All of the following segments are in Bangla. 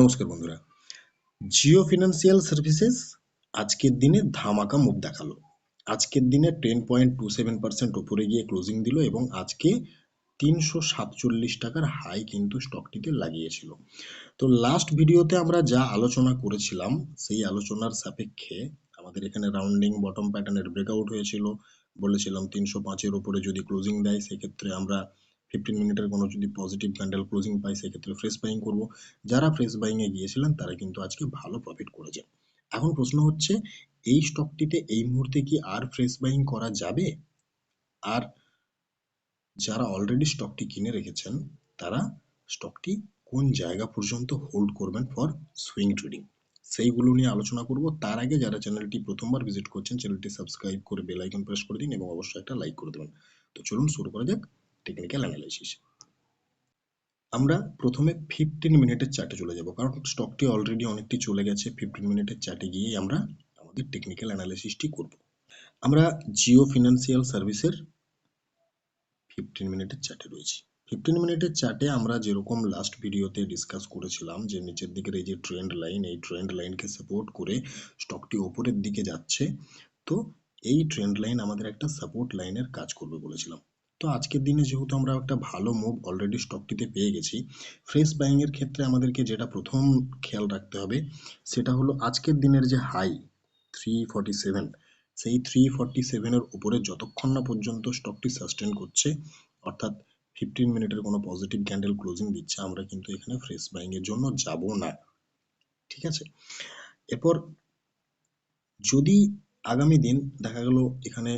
নমস্কার বন্ধুরা। জিও ফিনান্সিয়াল সার্ভিসেস আজকের দিনে ধামাকা মুখ দেখাল। আজকের দিনে ten point two seven percent ওপরে গিয়ে ক্লোজিং দিল এবং আজকে তিনশো সাতচল্লিশ টাকার হাই কিন্তু স্টকটিতে লাগিয়েছিল। তো লাস্ট ভিডিওতে আমরা যা আলোচনা করেছিলাম, সেই আলোচনার সাপেক্ষে আমাদের এখানে রাউন্ডিং বটম প্যাটার্নের ব্রেকআউট হয়েছিল। বলেছিলাম তিনশো পাঁচের ওপরে যদি ক্লোজিং দেয়, সেক্ষেত্রে আমরা ফিফটিন মিনিটের কোনো যদি পজিটিভ ক্যান্ডেল ক্লোজিং পাই, সেক্ষেত্রে ফ্রেশ বাইং করব। যারা ফ্রেশ বাইংয়ে গিয়েছিলেন, তারা কিন্তু আজকে ভালো প্রফিট করেছেন। এখন প্রশ্ন হচ্ছে, এই স্টকটিতে এই মুহূর্তে কি আর ফ্রেশ বাইং করা যাবে? আর যারা অলরেডি স্টকটি কিনে রেখেছেন, তারা স্টকটি কোন জায়গা পর্যন্ত হোল্ড করবেন ফর সুইং ট্রেডিং সেইগুলো নিয়ে আলোচনা করব। তার আগে যারা চ্যানেলটি প্রথমবার ভিজিট করছেন চ্যানেলটি সাবস্ক্রাইব করে বেল আইকন প্রেস করে দিন এবং অবশ্যই একটা লাইক করে দেবেন। তো চলুন শুরু করা যাক। টেকনিক্যাল অ্যানালাইসিস আমরা প্রথমে ফিফটিন মিনিটের চার্টে চলে যাব, কারণ স্টকটি অলরেডি অনেকটি চলে গেছে। ফিফটিন মিনিটের চার্টে গিয়েই আমরা আমাদের টেকনিক্যাল অ্যানালাইসিসটি করব। আমরা জিও ফিনান্সিয়াল সার্ভিসের ফিফটিন মিনিটের চার্টে রয়েছি। ফিফটিন মিনিটের চার্টে আমরা যেরকম লাস্ট ভিডিওতে ডিসকাস করেছিলাম যে নিচের দিকের এই যে ট্রেন্ড লাইন এই ট্রেন্ড লাইনকে সাপোর্ট করে স্টকটি ওপরের দিকে যাচ্ছে, তো এই ট্রেন্ড লাইন আমাদের একটা সাপোর্ট লাইনের কাজ করবে বলেছিলাম। তো আজকের দিনে যেহেতু আমরা একটা ভালো মুভ অলরেডি স্টকটিতে পেয়ে গেছি ফ্রেশ বাইং এর ক্ষেত্রে আমাদেরকে যেটা প্রথম খেয়াল রাখতে হবে সেটা হলো আজকের দিনের যে হাই থ্রি ফর্টি সেভেন সেই থ্রি ফর্টি সেভেনের উপরে যতক্ষণ না পর্যন্ত স্টকটি সাস্টেন করছে, অর্থাৎ ফিফটিন মিনিটের কোনো পজিটিভ ক্যান্ডেল ক্লোজিং দিচ্ছে, আমরা কিন্তু এখানে ফ্রেশ বাইং এর জন্য যাব না। ঠিক আছে? এরপর যদি আগামী দিন দেখা গেল এখানে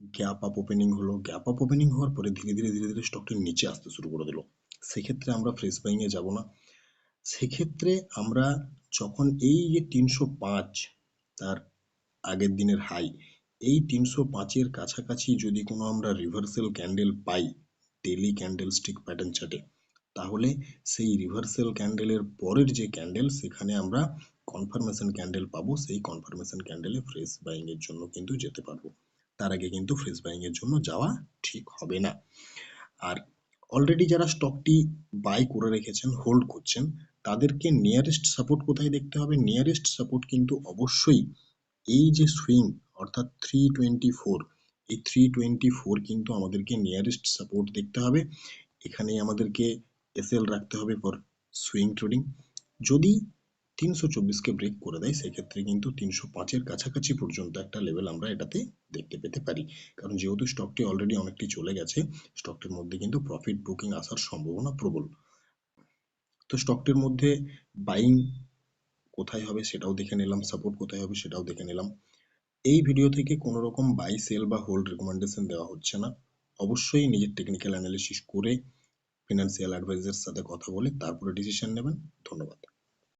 গ্যাপ আপ ওপেনিং হলো। গ্যাপ আপ ওপেনিং হওয়ার পরে ধীরে ধীরে ধীরে ধীরে স্টকটি নিচে আসতে শুরু করে দিল। সেক্ষেত্রে আমরা ফ্রেশ বাইংয়ে যাব না। সেক্ষেত্রে আমরা যখন এই যে তিনশো পাঁচ তার আগের দিনের হাই এই তিনশো পাঁচের কাছাকাছি যদি কোনো আমরা রিভার্সাল ক্যান্ডেল পাই ডেলি ক্যান্ডেল স্টিক প্যাটার্ন চার্টে তাহলে সেই রিভার্সেল ক্যান্ডেলের পরের যে ক্যান্ডেল সেখানে আমরা কনফার্মেশন ক্যান্ডেল পাবো। সেই কনফার্মেশন ক্যান্ডেলে ফ্রেশ বাইং এর জন্য কিন্তু যেতে পারব। তার আগে কিন্তু ফ্রেশ এর জন্য যাওয়া ঠিক হবে না। আর অলরেডি যারা স্টকটি বাই করে রেখেছেন হোল্ড করছেন, তাদেরকে নিয়ারেস্ট সাপোর্ট কোথায় দেখতে হবে? নিয়ারেস্ট সাপোর্ট কিন্তু অবশ্যই এই যে সুইং অর্থাৎ থ্রি টোয়েন্টি ফোর এই থ্রি টোয়েন্টি ফোর কিন্তু আমাদেরকে নিয়ারেস্ট সাপোর্ট দেখতে হবে। এখানেই আমাদেরকে এসএল রাখতে হবে ফর সুইং ট্রেডিং যদি তিনশো চব্বিশকে ব্রেক করে দেয়, সেক্ষেত্রে কিন্তু তিনশো পাঁচের কাছাকাছি পর্যন্ত একটা লেভেল আমরা এটাতে দেখতে পেতে পারি। কারণ যেহেতু স্টকটি অলরেডি অনেকটি চলে গেছে স্টকটির মধ্যে কিন্তু প্রফিট বুকিং আসার সম্ভাবনা প্রবল। তো স্টকটির মধ্যে বাইং কোথায় হবে সেটাও দেখে নিলাম সাপোর্ট কোথায় হবে সেটাও দেখে নিলাম। এই ভিডিও থেকে কোনো রকম বাই সেল বা হোল্ড রেকমেন্ডেশন দেওয়া হচ্ছে না। অবশ্যই নিজের টেকনিক্যাল অ্যানালিসিস করে ফিনান্সিয়াল অ্যাডভাইজারের সাথে কথা বলে তারপরে ডিসিশন নেবেন। ধন্যবাদ।